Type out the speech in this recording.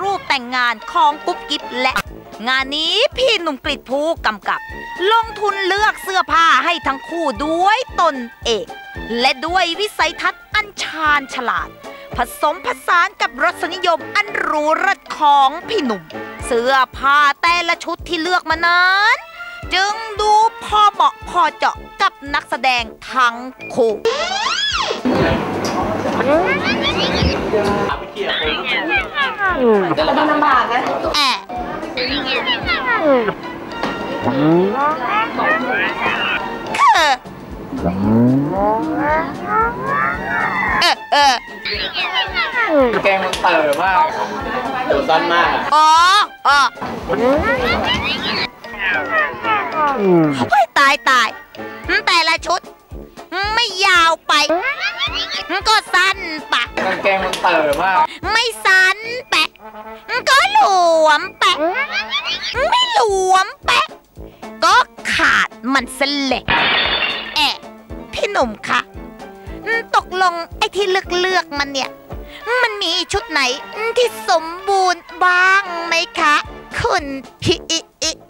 รูปแต่งงานของกุ๊บกิ๊บและ งานนี้พี่หนุ่มกริดภูกำกับ ลงทุนเลือกเสื้อผ้าให้ทั้งคู่ด้วยตนเอง และด้วยวิสัยทัศน์อันชาญฉลาด ผสมผสานกับรสนิยมอันหรูหรัดของพี่หนุ่ม เสื้อผ้าแต่ละชุดที่เลือกมานั้น จึงดูพอเหมาะพอเจาะกับนักแสดงทั้งคู่ แต่มันลำบากนะแอะคือเออเออแกงมันเต๋อมากตัวสั้นมากอะอ๋ออ๋อเฮ้ยตายตายแต่ละชุด ไม่ยาวไป ก็สั้นปะกางเกงมันเต๋อมาก ไม่สั้น ไม่หลวมแปะ ก็ขาดมันสเล็กแอะพี่หนุ่มคะตกลงไอ้ที่เลือกเลือกมันเนี่ย มันมีชุดไหนที่สมบูรณ์บ้างไหมคะ คุณพี่อิอิอิอิ